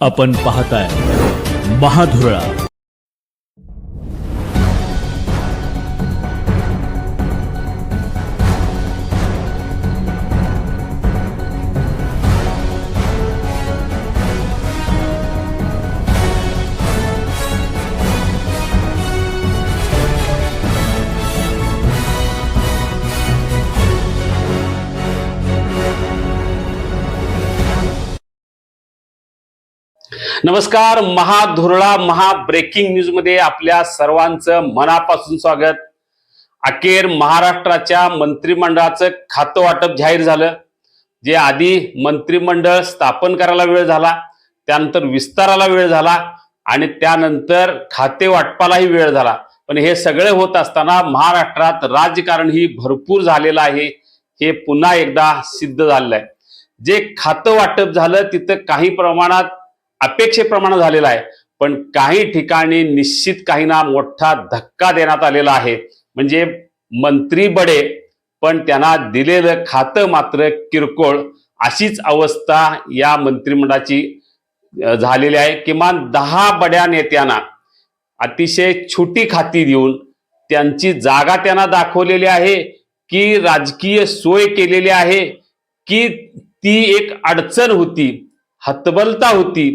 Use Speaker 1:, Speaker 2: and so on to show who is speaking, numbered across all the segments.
Speaker 1: आपण पाहताय महाधुरळा.
Speaker 2: नमस्कार महाधुरळा महा ब्रेकिंग न्यूजमध्ये आपल्या सर्वांचं मनापासून स्वागत. अखेर महाराष्ट्राच्या मंत्रिमंडळाचं खातं वाटप जाहीर झालं. जे आधी मंत्रिमंडळ स्थापन करायला वेळ झाला त्यानंतर विस्ताराला वेळ झाला आणि त्यानंतर खाते वाटपालाही वेळ झाला. पण हे सगळे होत असताना महाराष्ट्रात राजकारण ही भरपूर झालेलं आहे. हे पुन्हा एकदा सिद्ध झालेलं आहे जे खातं वाटप झालं तिथं काही प्रमाणात अपेक्षेप्रमाणे झालेला आहे. पण काही ठिकाणी निश्चित काहींना मोठा धक्का देण्यात आलेला आहे. म्हणजे मंत्री बडे पण त्यांना दिलेलं खातं मात्र किरकोळ. अशीच अवस्था या मंत्रिमंडळाची झालेली आहे. किमान दहा बड्या नेत्यांना अतिशय छोटी खाती देऊन त्यांची जागा त्यांना दाखवलेली आहे की राजकीय सोय केलेली आहे की ती एक अडचण होती हतबलता होती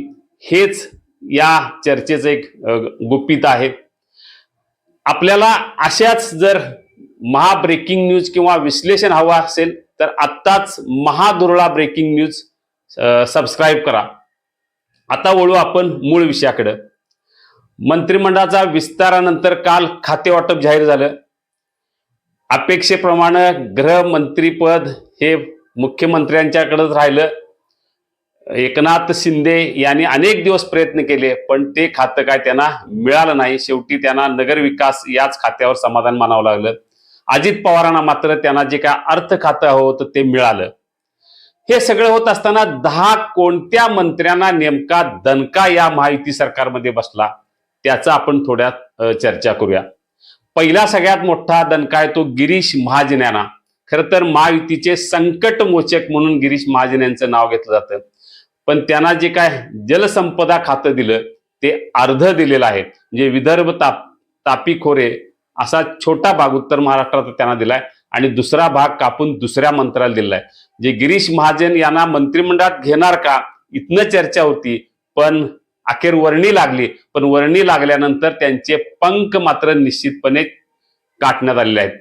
Speaker 2: हेच या चर्चेचं एक गुपित आहे. आपल्याला अशाच जर महा ब्रेकिंग न्यूज किंवा विश्लेषण हवं असेल तर आत्ताच महादुरळा ब्रेकिंग न्यूज सबस्क्राईब करा. आता वळू आपण मूळ विषयाकडं. मंत्रिमंडळाचा विस्तारानंतर काल खाते वाटप जाहीर झालं. अपेक्षेप्रमाणे गृहमंत्रीपद हे मुख्यमंत्र्यांच्याकडेच राहिलं. एकनाथ शिंदे यांनी अनेक दिवस प्रयत्न केले पण ते खातं काय त्यांना मिळालं नाही. शेवटी त्यांना नगरविकास याच खात्यावर समाधान मानावं लागलं. अजित पवारांना मात्र त्यांना जे काय अर्थ खातं होतं ते मिळालं. हे सगळं होत असताना दहा कोणत्या मंत्र्यांना नेमका दणका या महायुती सरकारमध्ये बसला त्याचा आपण थोड्यात चर्चा करूया. पहिला सगळ्यात मोठा दणका आहे तो गिरीश महाजन यांना खरं तर महायुतीचे संकटमोचक म्हणून गिरीश महाजन यांचं नाव घेतलं जातं. पण त्यांना जे काय जलसंपदा खातं दिलं ते अर्ध दिलेलं आहे. म्हणजे विदर्भ ताप तापी खोरे असा छोटा भाग उत्तर महाराष्ट्रात त्यांना दिलाय आणि दुसरा भाग कापून दुसऱ्या मंत्र्याला दिलाय. जे गिरीश महाजन यांना मंत्रिमंडळात घेणार का? इथनं चर्चा होती पण अखेर वर्णी लागली. पण वर्णी लागल्यानंतर त्यांचे पंख मात्र निश्चितपणे काटण्यात आलेले आहेत.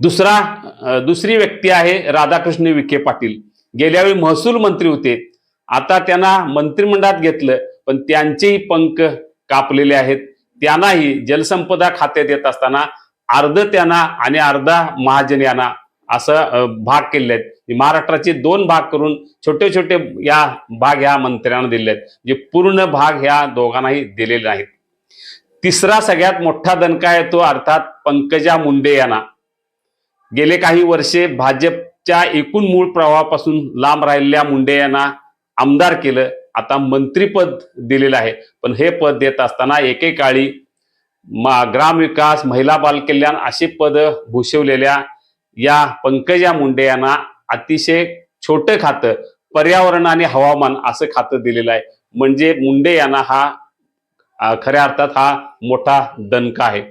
Speaker 2: दुसरा दुसरी व्यक्ती आहे राधाकृष्ण विखे पाटील. गेल्यावेळी महसूल मंत्री होते. आता त्यांना मंत्रिमंडळात घेतलं पण त्यांचेही पंख कापलेले आहेत. त्यांनाही जलसंपदा खात्यात येत असताना अर्ध त्यांना आणि अर्धा महाजन यांना असं भाग केले आहेत. महाराष्ट्राचे दोन भाग करून छोटे छोटे या भाग ह्या मंत्र्यांना दिले आहेत. जे पूर्ण भाग ह्या दोघांनाही दिलेले नाहीत. तिसरा सगळ्यात मोठा दणका येतो अर्थात पंकजा मुंडे यांना. गेले काही वर्षे भाजप च्या एकूण मूळ प्रवाहापासून लांब राहिलेल्या मुंडे यांना आमदार केलं. आता मंत्रीपद दिलेलं आहे. पण हे पद देत असताना एकेकाळी मा ग्रामविकास महिला बालकल्याण अशी पद भूषवलेल्या या पंकजा मुंडे यांना अतिशय छोटं खातं पर्यावरण आणि हवामान असं खातं दिलेलं आहे. म्हणजे मुंडे यांना हा खऱ्या अर्थात हा मोठा दणका आहे.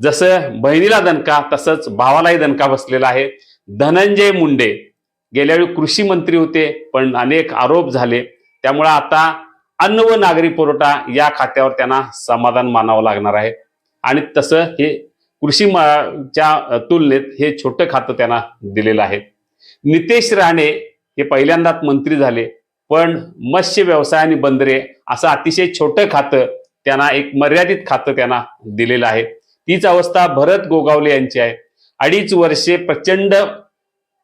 Speaker 2: जसं बहिणीला दणका तसंच भावालाही दणका बसलेला आहे. धनंजय मुंडे. गेल्यावेळी कृषी मंत्री होते पण अनेक आरोप झाले. त्यामुळे आता अन्न व नागरी पुरवठा या खात्यावर त्यांना समाधान मानावं लागणार आहे. आणि तसं हे कृषी च्या तुलनेत हे छोटं खातं त्यांना दिलेलं आहे. नितेश राणे हे पहिल्यांदाच मंत्री झाले पण मत्स्य व्यवसाय आणि बंदरे असं अतिशय छोटं खातं त्यांना एक मर्यादित खातं त्यांना दिलेलं आहे. तीच अवस्था भरत गोगावले यांची आहे. अडीच वर्षे प्रचंड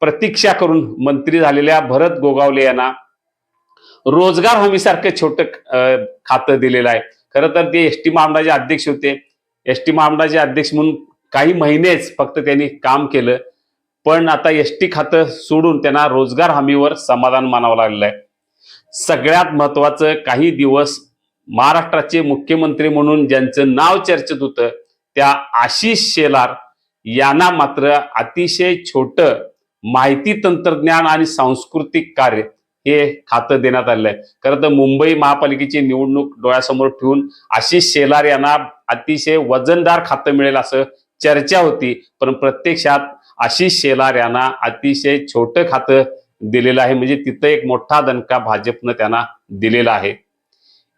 Speaker 2: प्रतीक्षा करून मंत्री झालेल्या भरत गोगावले यांना रोजगार हमीसारखं छोटं खातं दिलेलं आहे. खरं तर ते एस टी महामंडळाचे अध्यक्ष होते. एस टी महामंडळाचे अध्यक्ष म्हणून काही महिनेच फक्त त्यांनी काम केलं. पण आता एस टी खातं सोडून त्यांना रोजगार हमीवर समाधान मानावं लागलेलं आहे. सगळ्यात महत्वाचं काही दिवस महाराष्ट्राचे मुख्यमंत्री म्हणून ज्यांचं नाव चर्चेत होतं त्या आशिष शेलार यांना मात्र अतिशय छोटं माहिती तंत्रज्ञान आणि सांस्कृतिक कार्य हे खातं देण्यात आलेलं आहे. खरं तर मुंबई महापालिकेची निवडणूक डोळ्यासमोर ठेवून आशिष शेलार यांना अतिशय वजनदार खातं मिळेल असं चर्चा होती. पण प्रत्यक्षात आशिष शेलार यांना अतिशय छोटं खातं दिलेलं आहे. म्हणजे तिथं एक मोठा दणका भाजपनं त्यांना दिलेला आहे.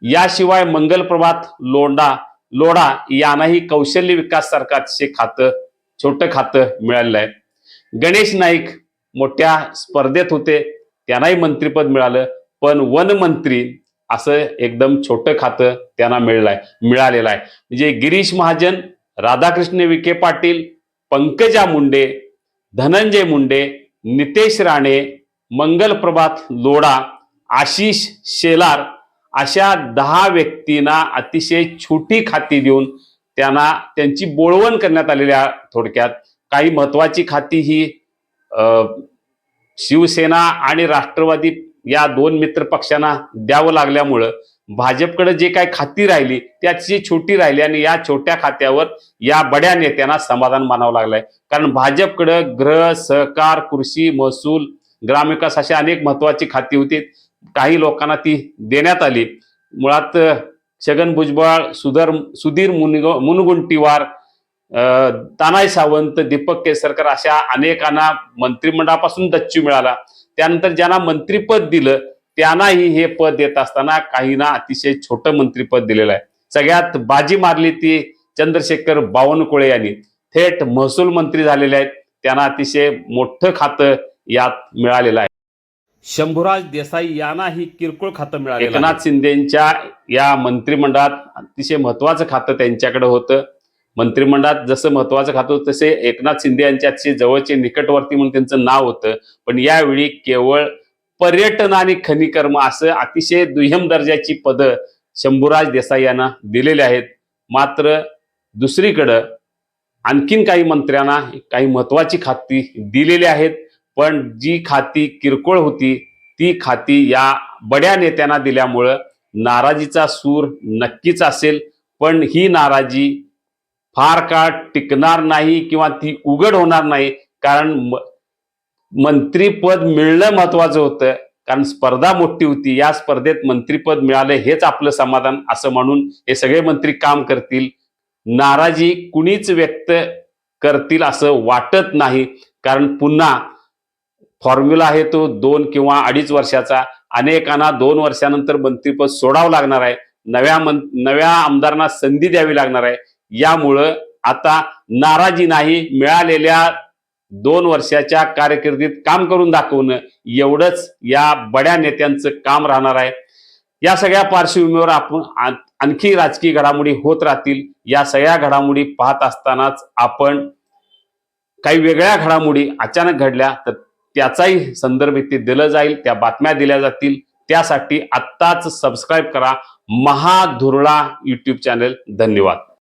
Speaker 2: याशिवाय मंगल प्रभात लोंडा लोढा यांनाही कौशल्य विकास सरकारचे खातं छोटं खातं मिळालेलं आहे. गणेश नाईक मोठ्या स्पर्धेत होते. त्यांनाही मंत्रिपद मिळालं. पण वनमंत्री असं एकदम छोटं खातं त्यांना मिळलंय मिळालेलं आहे. म्हणजे गिरीश महाजन राधाकृष्ण विखे पाटील पंकजा मुंडे धनंजय मुंडे नितेश राणे मंगल प्रभात लोढा आशिष शेलार अशा दहा व्यक्तींना अतिशय छोटी खाती देऊन त्यांना त्यांची बोळवण करण्यात आलेली आहे थोडक्यात. काही महत्वाची खाती ही शिवसेना आणि राष्ट्रवादी या दोन मित्र पक्षांना द्यावं लागल्यामुळं भाजपकडे जे काही खाती राहिली त्याची छोटी राहिली आणि या छोट्या खात्यावर या बड्या नेत्यांना समाधान मानावं लागलंय. कारण भाजपकडे ग्रह सहकार कृषी महसूल ग्रामविकास अशी अनेक महत्वाची खाती होती. काही लोकांना ती देण्यात आली. मुळात छगन भुजबळ सुधर सुधीर मुनग मुनगुंटीवार तानाय सावंत दीपक केसरकर अशा अनेकांना मंत्रिमंडळापासून दच्चू मिळाला. त्यानंतर ज्यांना मंत्रिपद दिलं त्यांनाही हे पद देत असताना काहींना अतिशय छोटं मंत्रिपद दिलेलं आहे. सगळ्यात बाजी मारली ती चंद्रशेखर बावनकुळे यांनी. थेट महसूल मंत्री झालेले आहेत. त्यांना अतिशय मोठं खातं यात मिळालेलं आहे.
Speaker 1: शंभूराज देसाई यांनाही किरकोळ खातं मिळालेलं आहे.
Speaker 2: एकनाथ शिंदेच्या या मंत्रिमंडळात अतिशय महत्वाचं खातं त्यांच्याकडे होतं. मंत्रिमंडळात जसं महत्वाचं खातं होतं तसे एकनाथ शिंदे यांच्या जवळचे निकटवर्ती म्हणून त्यांचं नाव होतं. पण यावेळी केवळ पर्यटन आणि खनिकर्म असं अतिशय दुय्यम दर्जाची पदं शंभूराज देसाई यांना दिलेली आहेत. मात्र दुसरीकडं आणखीन काही मंत्र्यांना काही महत्वाची खाती दिलेली आहेत. पण जी खाती किरकोळ होती ती खाती या बड्या नेत्यांना दिल्यामुळं नाराजीचा सूर नक्कीच असेल. पण ही नाराजी फार काळ टिकणार नाही किंवा ती उघड होणार नाही कारण म- मंत्रीपद मिळणं महत्वाचं होतं कारण स्पर्धा मोठी होती या स्पर्धेत मंत्रीपद मिळालं हेच आपलं समाधान असं म्हणून हे सगळे मंत्री काम करतील. नाराजी कुणीच व्यक्त करतील असं वाटत नाही कारण पुन्हा फॉर्म्युला आहे तो दोन किंवा अडीच वर्षाचा अनेकांना दोन वर्षानंतर मंत्रीपद सोडावं लागणार आहे नव्या मं नव्या आमदारांना संधी द्यावी लागणार आहे यामुळं आता नाराजी नाही मिळालेल्या दोन वर्षाच्या कारकिर्दीत काम करून दाखवणं एवढंच या बड्या नेत्यांचं काम राहणार आहे. या सगळ्या पार्श्वभूमीवर आपण आणखी राजकीय घडामोडी होत राहतील. या सगळ्या घडामोडी पाहत असतानाच आपण काही वेगळ्या घडामोडी अचानक घडल्या तर त्याचाही संदर्भ इथे दिलं जाईल त्या बातम्या दिल्या जातील. त्यासाठी आत्ताच सबस्क्राईब करा. महाधुरळा युट्यूब चॅनल धन्यवाद.